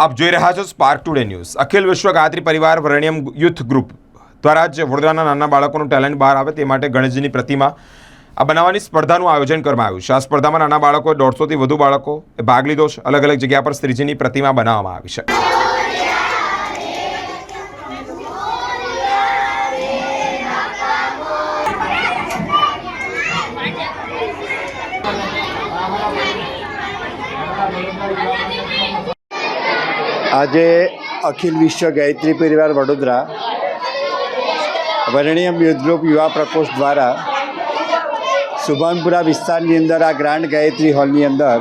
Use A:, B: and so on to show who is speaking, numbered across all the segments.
A: આપ જોઈ રહ્યા છો સ્પાર્ક ટુડે ન્યૂઝ અખિલ વિશ્વ ગાયત્રી પરિવાર વરણ્યમ યુથ ગ્રુપ દ્વારા જ વડોદરાના નાના બાળકોનું ટેલેન્ટ બહાર આવે તે માટે ગણેશજીની પ્રતિમા આ બનાવવાની સ્પર્ધાનું આયોજન કરવામાં આવ્યું છે. આ સ્પર્ધામાં નાના બાળકો દોઢસોથી વધુ બાળકો ભાગ લીધો છે. અલગ અલગ જગ્યા પર શ્રીજીની પ્રતિમા બનાવવામાં આવી છે.
B: આજે અખિલ વિશ્વ ગાયત્રી પરિવાર વડોદરા વર્ણિયમ યુદ્ધરૂપ યુવા પ્રકોષ્ઠ દ્વારા સુભાનપુરા વિસ્તારની અંદર આ ગ્રાન્ડ ગાયત્રી હોલની અંદર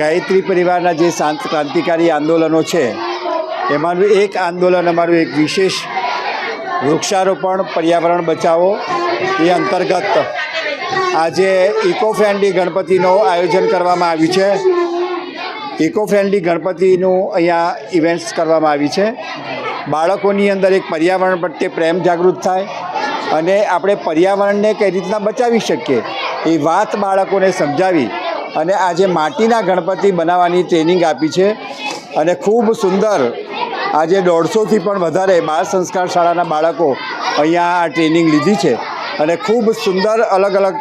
B: ગાયત્રી પરિવારના જે શાંત ક્રાંતિકારી આંદોલનો છે, એમાંનું એક આંદોલન અમારું એક વિશેષ વૃક્ષારોપણ, પર્યાવરણ બચાવો એ અંતર્ગત આજે ઇકો ફ્રેન્ડલી ગણપતિનું આયોજન કરવામાં આવ્યું છે. ઇકો ફ્રેન્ડલી ગણપતિનું અહીંયા ઇવેન્ટ્સ કરવામાં આવી છે. બાળકોની અંદર એક પર્યાવરણ પ્રત્યે પ્રેમ જાગૃત થાય અને આપણે પર્યાવરણને કઈ રીતના બચાવી શકીએ એ વાત બાળકોને સમજાવી અને આજે માટીના ગણપતિ બનાવવાની ટ્રેનિંગ આપી છે અને ખૂબ સુંદર આજે દોઢસોથી પણ વધારે બાળ સંસ્કાર શાળાના બાળકો અહીંયા આ ટ્રેનિંગ લીધી છે અને ખૂબ સુંદર અલગ અલગ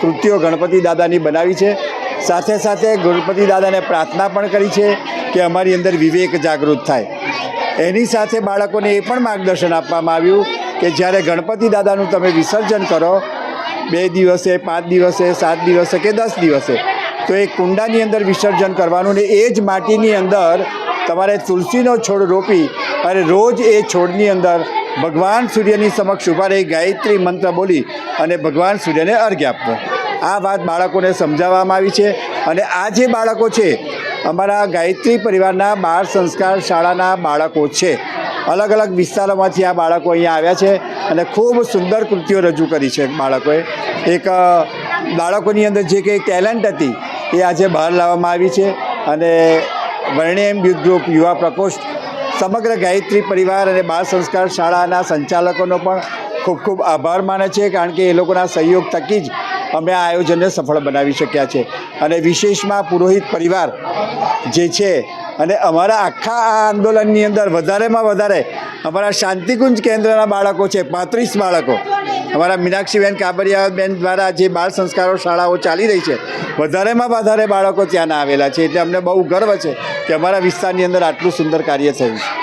B: કૃતિઓ ગણપતિ દાદાની બનાવી છે. સાથે સાથે ગણપતિ દાદાને પ્રાર્થના પણ કરી છે કે અમારી અંદર વિવેક જાગૃત થાય. એની સાથે બાળકોને એ પણ માર્ગદર્શન આપવામાં આવ્યું કે જ્યારે ગણપતિ દાદાનું તમે વિસર્જન કરો, બે દિવસે, પાંચ દિવસે, સાત દિવસે કે દસ દિવસે, તો એ કુંડાની અંદર વિસર્જન કરવાનું ને એ જ માટીની અંદર તમારે તુલસીનો છોડ રોપી અને રોજ એ છોડની અંદર ભગવાન સૂર્યની સમક્ષ ઊભા રહી ગાયત્રી મંત્ર બોલી અને ભગવાન સૂર્યને અર્ઘ્ય આપવો. આ વાત બાળકોને સમજાવવામાં આવી છે અને આ જે બાળકો છે, અમારા ગાયત્રી પરિવારના બાળ સંસ્કાર શાળાના બાળકો છે. અલગ અલગ વિસ્તારોમાંથી આ બાળકો અહીંયા આવ્યા છે અને ખૂબ સુંદર કૃતિઓ રજૂ કરી છે બાળકોએ. એક બાળકોની અંદર જે કંઈ ટેલેન્ટ હતી એ આજે બહાર લાવવામાં આવી છે અને વર્ણિયમ યુથ ગ્રુપ, યુવા પ્રકોષ્ઠ, સમગ્ર ગાયત્રી પરિવાર અને બાળ સંસ્કાર શાળાના સંચાલકોનો પણ ખૂબ ખૂબ આભાર માને છે. કારણ કે એ લોકોના સહયોગ થકી જ અમે આ આયોજનને સફળ બનાવી શક્યા છે. અને વિશેષમાં પુરોહિત પરિવાર જે છે અને અમારા આખા આ આંદોલનની અંદર વધારેમાં વધારે અમારા શાંતિકુંજ કેન્દ્રના બાળકો છે, પાંત્રીસ બાળકો. અમારા મીનાક્ષીબેન કાબરિયાબેન દ્વારા જે બાળ સંસ્કારો શાળાઓ ચાલી રહી છે, વધારેમાં વધારે બાળકો ત્યાંના આવેલા છે. એટલે અમને બહુ ગર્વ છે કે અમારા વિસ્તારની અંદર આટલું સુંદર કાર્ય થયું છે.